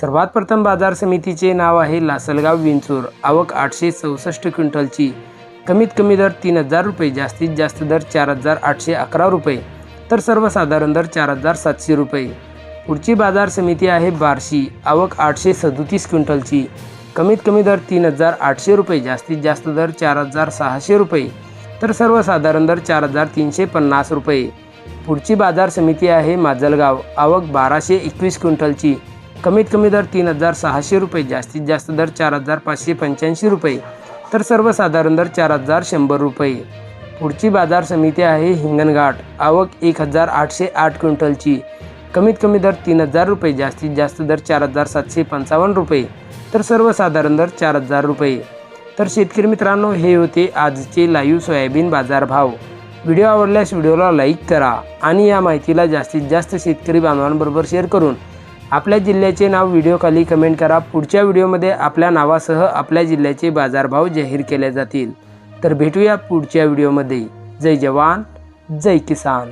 सर्वात प्रथम बाजार समितीचे नाव आहे लासलगाव विंचूर. आवक आठशे चौसष्ट क्विंटलची. कमीत कमी दर तीन हजार रुपये जास्तीत जास्त दर चार हजार आठशे अकरा रुपये तर सर्वसाधारण दर चार हजार सातशे रुपये. पुढची बाजार समिती आहे बार्शी. आवक आठशे सदोतीस क्विंटलची. कमीत कमी दर तीन हजार आठशे रुपये जास्तीत जास्त दर चार हजार सहाशे रुपये तर सर्वसाधारण दर चार हजार तीनशे पन्नास रुपये. पुढची बाजार समिती आहे माजलगाव. आवक बाराशे एकवीस क्विंटलची. कमीत कमी दर तीन हजार सहाशे रुपये जास्तीत जास्त दर चार हजार पाचशे पंच्याऐंशी रुपये तर सर्वसाधारण दर चार हजार शंभर रुपये. पुढची बाजार समिती आहे हिंगणघाट आवक एक हजार आठशे आठ क्विंटलची. कमीत कमी दर तीन हजार रुपये जास्तीत जास्त दर चार हजार सातशे पंचावन्न रुपये तर सर्वसाधारण दर चार हजार रुपये. तर शेतकरी मित्रांनो हे होते आजचे लाईव्ह सोयाबीन बाजारभाव. व्हिडिओ आवडल्यास व्हिडिओला लाईक करा आणि या माहितीला जास्तीत जास्त शेतकरी बांधवांबरोबर शेअर करून आपल्या जिल्ह्याचे नाव व्हिडिओखाली कमेंट करा. पुढच्या व्हिडिओमध्ये आपल्या नावासह आपल्या जिल्ह्याचे बाजारभाव जाहीर केले जातील. तर भेटूया पुढच्या व्हिडिओमध्ये जय जवान जय किसान.